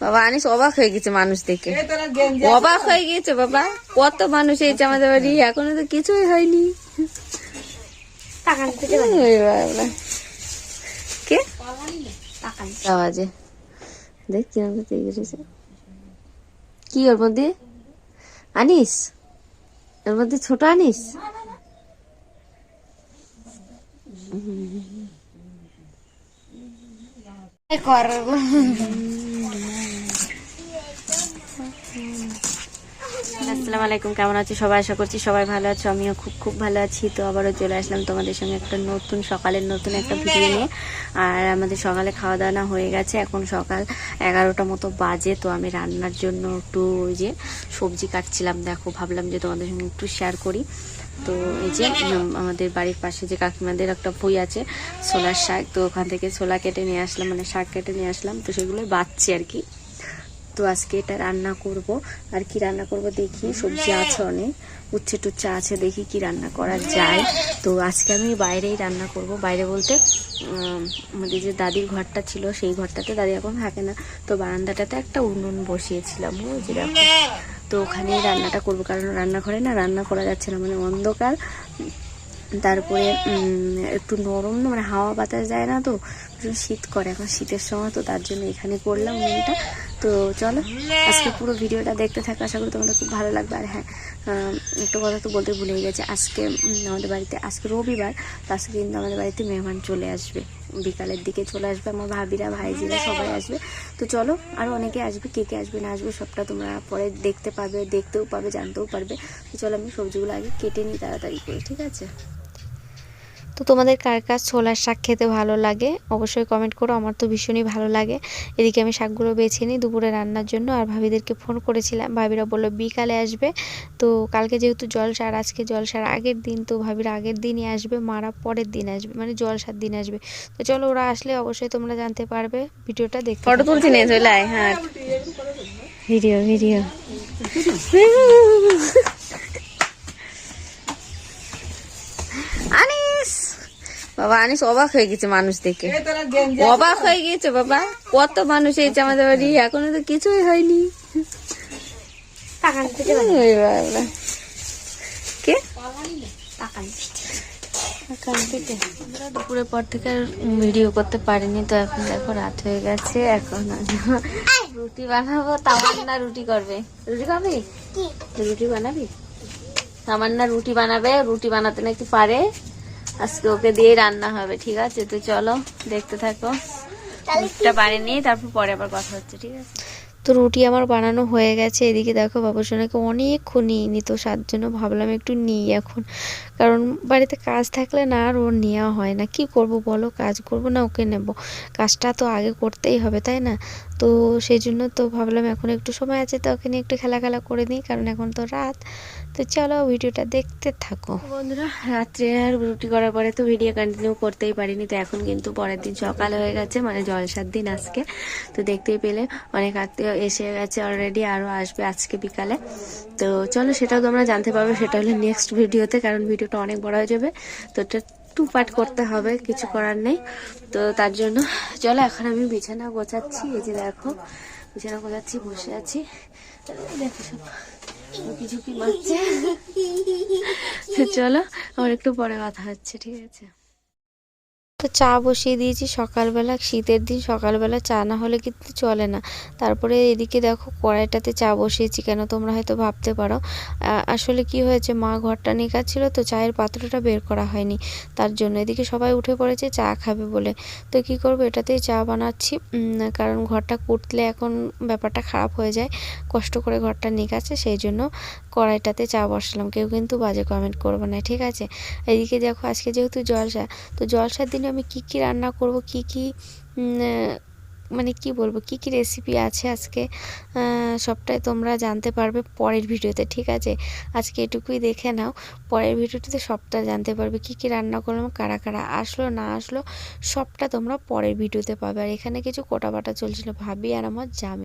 বাবা আনিস অবাক হয়ে গেছে মানুষ দেখে। এই অবাক হয়ে গেছে বাবা। কত মানুষ এইছে আমাদের বাড়ি এখনও তো কিছুই হয়নি। কে? আওয়াজে। দেখ কিরম কি ওর মধ্যে? আনিস? ওর মধ্যে ছোট আনিস? কর। আসসালামু আলাইকুম, কেমন আছো? সবাই আশা করছি সবাই ভালো আছো। আমিও খুব খুব ভালো আছি। তো আবারও চলে আসলাম তোমাদের সঙ্গে একটা নতুন সকালের নতুন একটা ভিডিও নিয়ে। আর আমাদের সকালে খাওয়া দাওয়া হয়ে গেছে, এখন সকাল এগারোটা মতো বাজে। তো আমি রান্নার জন্য একটু ওই যে সবজি কাটছিলাম। দেখো, ভাবলাম যে তোমাদের সঙ্গে একটু শেয়ার করি। তো এই যে আমাদের বাড়ির পাশে যে কাকিমাদের একটা বই আছে, ছোলার শাক। তো ওখান থেকে ছোলা কেটে নিয়ে আসলাম মানে শাক কেটে নিয়ে আসলাম। তো সেগুলো বাচ্ছি আর কি। তো আজকে এটা রান্না করব। আর কি রান্না করব দেখি, সবজি আছে অনেক। উচ্ছে টুচ্ছে আছে, দেখি কি রান্না করা যায়। তো আজকে আমি বাইরেই রান্না করব। বাইরে বলতে আমাদের যে দাদির ঘরটা ছিল, সেই ঘরটাতে দাদি এখন থাকে না। তো বারান্দাটাতে একটা উনুন বসিয়েছিলাম ওই যে তো ওখানেই রান্নাটা করব। কারণ রান্নাঘরে না রান্না করা যাচ্ছে না মানে অন্ধকার। তারপরে একটু নরম না মানে হাওয়া বাতাস যায় না তো ভীষণ শীত করে। এখন শীতের সময় তো তার জন্য এখানে করলাম মেনটা তো চলো, আজকে পুরো ভিডিওটা দেখতে থাকো, আশা করি তোমাদের খুব ভালো লাগবে। আর হ্যাঁ একটা কথা তো বলতে ভুলে গেছে, আজকে আমাদের বাড়িতে, আজকে রবিবার, তো আজকে কিন্তু আমাদের বাড়িতে মেহমান চলে আসবে। বিকালের দিকে চলে আসবে, আমার ভাবিরা, ভাইজিরা সবাই আসবে। তো চলো আরও অনেকে আসবে, কে কে আসবে, না আসবে, সবটা তোমরা পরে দেখতে পাবে, দেখতেও পাবে, জানতেও পারবে। তো চলো, আমি সবজিগুলো আগে কেটে নিই, তাড়াতাড়ি করে, ঠিক আছে? তো তোমাদের কার কার ছোলার শাক খেতে ভালো লাগে? অবশ্যই কমেন্ট করো আমার তো ভীষণই ভালো লাগে। এদিকে আমি শাকগুলো বেছে নিই দুপুরে রান্নার জন্য আর ভাবিদেরকে ফোন করেছিলাম। ভাবিরা বলল বিকালে আসবে। তো কালকে যেহেতু জলসার আজকে জলসার আগের দিন তো ভাবিরা আগের দিনই আসবে মারা পরের দিন আসবে মানে জলসার দিন আসবে। তো চলো ওরা আসলে অবশ্যই তোমরা জানতে পারবে ভিডিওটা দেখতে ফটো তুলছি নিয়ে চলে আয় হ্যাঁ। ভিডিও ভিডিও আনিস বাবা আনিস অবাক হয়ে গেছে মানুষ দেখে। অবাক হয়ে গেছে বাবা। কত মানুষ এইছে আমাদের বাড়ি এখনও তো কিছুই হয়নি। কে? দুপুরের পর থেকে আর ভিডিও করতে পারিনি তো এখন দেখো রাত হয়ে গেছে এখন রুটি বানাবো তামান্না রুটি করবে। রুটি খাবি? রুটি বানাবি? তামান্না রুটি বানাবে রুটি বানাতে নাকি পারে? আজকে ওকে দিয়ে রান্না হবে ঠিক আছে? তো চলো দেখতে থাকো। রুটিটা বানিয়ে নিই তারপর পরে আবার কথা হচ্ছে ঠিক আছে? তো রুটি আমার বানানো হয়ে গেছে। এদিকে দেখো বাবুসোনাকে অনেকক্ষণ নিইনি তো সার জন্য ভাবলাম একটু নিই এখন। কারণ বাড়িতে কাজ থাকলে না আর ওর নেওয়া হয় না। কি করব বলো? কাজ করব না ওকে নেব। কাজটা তো আগে করতেই হবে তাই না? তো সেই জন্য তো ভাবলাম এখন একটু সময় আছে, তো ওকে নিয়ে একটু খেলা খেলা করে নিই, কারণ এখন তো রাত। তো চলো ভিডিওটা দেখতে থাকো। বন্ধুরা, রাত্রে আর রুটি করার পরে তো ভিডিও কন্টিনিউ করতেই পারিনি, তো এখন কিন্তু পরের দিন সকাল হয়ে গেছে মানে জলসার দিন আজকে। তো দেখতেই পেলে, অনেক আত্মীয় এসে গেছে অলরেডি আরও আসবে আজকে বিকালে। তো চলো সেটাও তোমরা জানতে পারবে, সেটা হলো নেক্সট ভিডিওতে কারণ ভিডিওটা অনেক বড় হয়ে যাবে। তো টু পার্ট করতে হবে, কিছু করার নেই। তো তার জন্য, চলো এখন আমি বিছানা গোছাচ্ছি, এই যে দেখো, বিছানা গোছাচ্ছি, বসে আছি। দেখো সব কি ঝুঁকি মারছে চলো, আমার একটু পরে কথা হচ্ছে, ঠিক আছে? তো চা বসিয়ে দিয়েছি সকালবেলা, শীতের দিন সকালবেলা চা না হলে কিন্তু চলে না। তারপরে এদিকে দেখো কড়াইটাতে চা বসিয়েছি, কেন তোমরা হয়তো ভাবতে পারো। আসলে কি হয়েছে, মা ঘরটা নিকাচ্ছিল তো চায়ের পাত্রটা বের করা হয়নি। তার জন্য এদিকে সবাই উঠে পড়েছে, চা খাবে বলে। তো কি করব, এটাতেই চা বানাচ্ছি। কারণ ঘরটা কুটলে এখন ব্যাপারটা খারাপ হয়ে যায়, কষ্ট করে ঘরটা নিকাচ্ছে সেই জন্য কড়াইটাতে চা বসালাম। কেউ কিন্তু বাজে কমেন্ট করব না, ঠিক আছে? এদিকে দেখো আজকে যেহেতু জলসা, তো জলসার দিনে আমি কি কি রান্না করব, কি কি মানে কি বলব, কি কি রেসিপি আছে আজকে সবটাই তোমরা জানতে পারবে পরের ভিডিওতে, ঠিক আছে? আজকে এটুকুই দেখে নাও, পরের ভিডিওটিতে সবটা জানতে পারবে, কি কি রান্না করলাম, কারা কারা আসলো, না আসলো, সবটা তোমরা পরের ভিডিওতে পাবে। আর এখানে কিছু কোটা বাটা চলছিল, ভাবি আর আমার জামি